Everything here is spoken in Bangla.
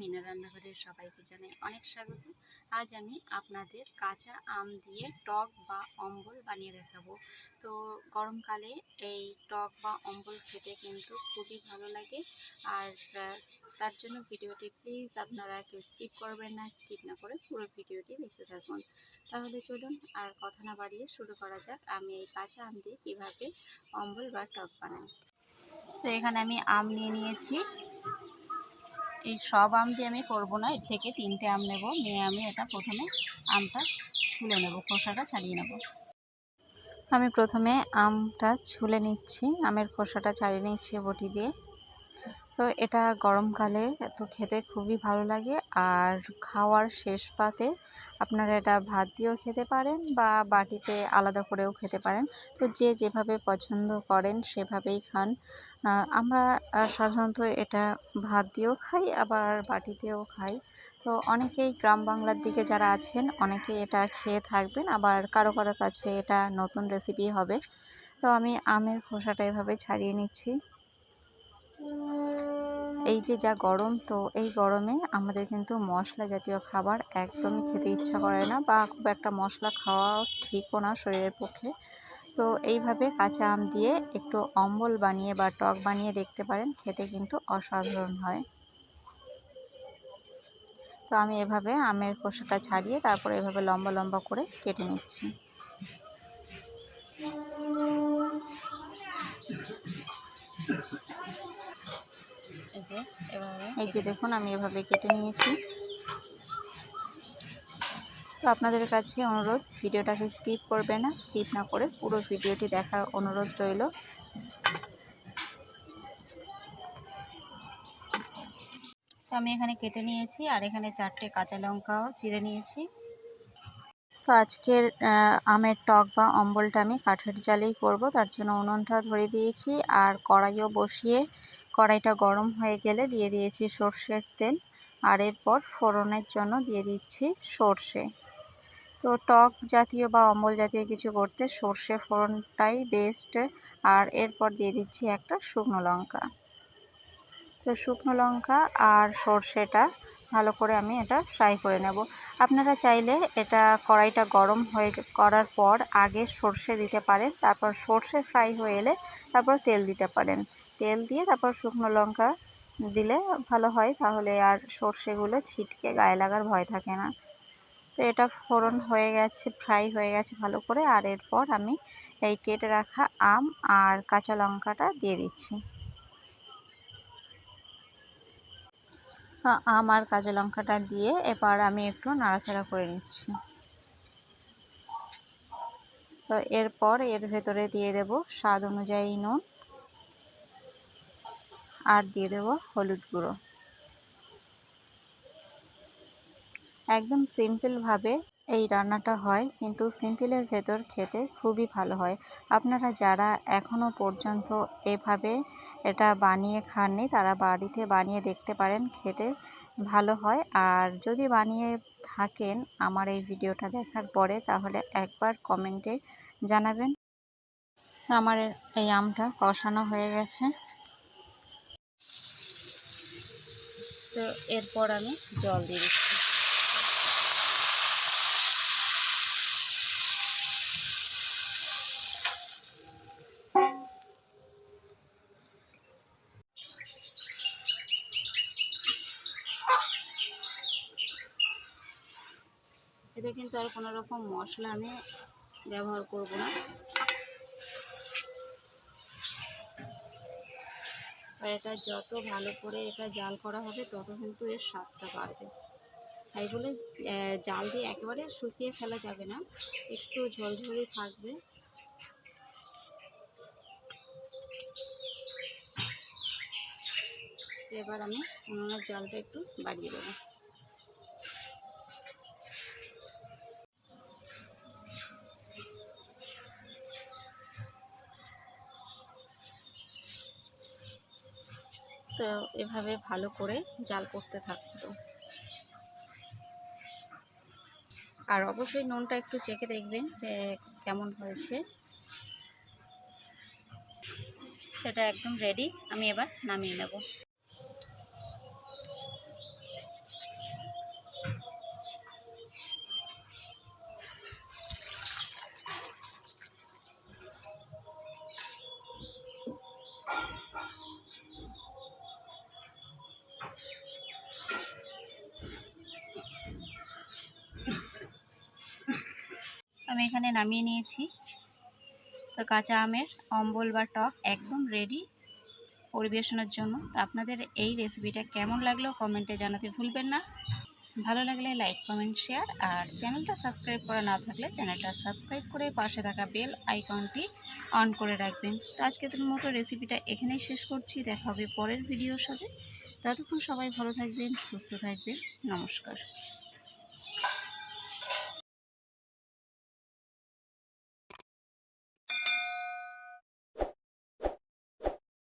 মিনা রান্নাঘরের সবাইকে জানাই অনেক স্বাগত। আজ আমি আপনাদের কাঁচা আম দিয়ে টক বা অম্বল বানিয়ে দেখাবো। তো গরমকালে এই টক বা অম্বল খেতে কিন্তু খুবই ভালো লাগে। আর তার জন্য ভিডিওটি প্লিজ আপনারা কেউ স্কিপ করবেন না, স্কিপ না করে পুরো ভিডিওটি দেখতে থাকুন। তাহলে চলুন আর কথা না বাড়িয়ে শুরু করা যাক আমি এই কাঁচা আম দিয়ে কীভাবে অম্বল বা টক বানাই। তো এখানে আমি আম নিয়ে নিয়েছি। এই সব আম দিয়ে আমি করব না। এর থেকে তিনটে আম নেব। নিয়ে আমি এটা প্রথমে আমটা ছুলে নেব, খোসাটা ছাড়িয়ে নেব। আমি প্রথমে আমটা ছুলে নিচ্ছি। আমের খোসাটা ছাড়িয়ে নিচ্ছি বটি দিয়ে। তো এটা গরমকালে তো খেতে খুবই ভালো লাগে। আর খাওয়ার শেষ পাতে আপনারা এটা ভাত দিয়েও খেতে পারেন বা বাটিতে আলাদা করেও খেতে পারেন। তো যে যেভাবে পছন্দ করেন সেভাবেই খান। আমরা সাধারণত এটা ভাত দিয়েও খাই, আবার বাটিতেও খাই। তো অনেকেই গ্রাম বাংলার দিকে যারা আছেন, অনেকে এটা খেয়ে থাকবেন, আবার কারও কারও কাছে এটা নতুন রেসিপি হবে। তো আমি আমের খোসাটা এভাবে ছাড়িয়ে নিচ্ছি। এই যে যা গরম, তো এই গরমে আমাদের কিন্তু মশলা জাতীয় খাবার একদমই খেতে ইচ্ছা করে না বা খুব একটা মশলা খাওয়াও ঠিকও না শরীরের পক্ষে। তো এইভাবে কাঁচা আম দিয়ে একটু অম্বল বানিয়ে বা টক বানিয়ে দেখতে পারেন, খেতে কিন্তু অসাধারণ হয়। তো আমি এভাবে আমের খোসাটা ছাড়িয়ে তারপরে এভাবে লম্বা লম্বা করে কেটে নিচ্ছি। যে এভাবে এই যে দেখুন আমি এভাবে কেটে নিয়েছি। তো আপনাদের কাছে অনুরোধ ভিডিওটাকে স্কিপ করবে না স্কিপ না করে পুরো ভিডিওটি দেখার অনুরোধ রইল। তো আমি এখানে কেটে নিয়েছি আর এখানে চারটে কাঁচা লঙ্কাও চিড়ে নিয়েছি। তো আজকের আমের টক বা অম্বলটা আমি কাঠের জালেই করব তার জন্য উনুনটা ধরে দিয়েছি আর কড়াইও বসিয়ে কড়াইটা গরম হয়ে গেলে দিয়ে দিয়েছি সর্ষের তেল আর এরপর ফোড়নের জন্য দিয়ে দিচ্ছি সর্ষে। তো টক জাতীয় বা অম্বল জাতীয় কিছু করতে সর্ষে ফোড়নটাই বেস্ট আর এরপর দিয়ে দিচ্ছি একটা শুকনো লঙ্কা। তো শুকনো লঙ্কা আর সর্ষেটা ভালো করে আমি এটা ফ্রাই করে নেব। আপনারা চাইলে এটা কড়াইটা গরম হয়ে করার পর আগে সর্ষে দিতে পারেন, তারপর সর্ষে ফ্রাই হয়ে এলে তারপর তেল দিতে পারেন। তেল দিয়ে তারপর শুকনো লঙ্কা দিলে ভালো হয়। তাহলে আর সর্ষেগুলো ছিটকে গায়ে লাগার ভয় থাকে না। তো এটা ফোড়ন হয়ে গেছে, ফ্রাই হয়ে গেছে ভালো করে। আর এরপর আমি এই কেটে রাখা আম আর কাঁচা লঙ্কাটা দিয়ে দিচ্ছি। আম আর কাঁচা লঙ্কাটা দিয়ে এবার আমি একটু নাড়াচাড়া করে নিচ্ছি। তো এরপর এর ভেতরে দিয়ে দেব স্বাদ অনুযায়ী নুন। আর দিয়ে দেব হলুদ গুঁড়ো। একদম সিম্পলভাবে এই রান্নাটা হয়, কিন্তু সিম্পলের ভেতর খেতে খুবই ভালো হয়। আপনারা যারা এখনও পর্যন্ত এভাবে এটা বানিয়ে খাননি, তারা বাড়িতে বানিয়ে দেখতে পারেন, খেতে ভালো হয়। আর যদি বানিয়ে থাকেন আমার এই ভিডিওটা দেখার পরে, তাহলে একবার কমেন্টে জানাবেন। আমার এই আমটা কষানো হয়ে গেছে। তো এরপর আমি জল দিয়ে দিচ্ছি। এতে কিন্তু আর কোনো রকম মশলা আমি ব্যবহার করব না। আর এটা যত ভালো করে এটা জাল করা হবে, তত কিন্তু এর স্বাদটা বাড়বে। তাই বলে জাল দিয়ে একেবারে শুকিয়ে ফেলা যাবে না, একটু ঝোলঝোলি থাকবে। এবার আমি উনুনের জালটা একটু বাড়িয়ে দেবো। তো এভাবে ভালো করে জাল করতে থাকতো আর অবশ্যই নুনটা একটু চেখে দেখবেন যে কেমন হয়েছে। সেটা একদম রেডি আমি এবার নামিয়ে নেব। আমি এখানে নামিয়ে নিয়েছি। তো কাঁচা আমের অম্বল বা টক একদম রেডি পরিবেশনের জন্য। তো আপনাদের এই রেসিপিটা কেমন লাগল কমেন্টে জানাতে ভুলবেন না। ভালো লাগলে লাইক কমেন্ট শেয়ার আর চ্যানেলটা সাবস্ক্রাইব করা না থাকলে চ্যানেলটা সাবস্ক্রাইব করে পাশে থাকা বেল আইকনটি অন করে রাখবেন। তো আজকের মতো রেসিপিটা এখানেই শেষ করছি। দেখা হবে পরের ভিডিওর সাথে। ততক্ষণ সবাই ভালো থাকবেন, সুস্থ থাকবেন। নমস্কার।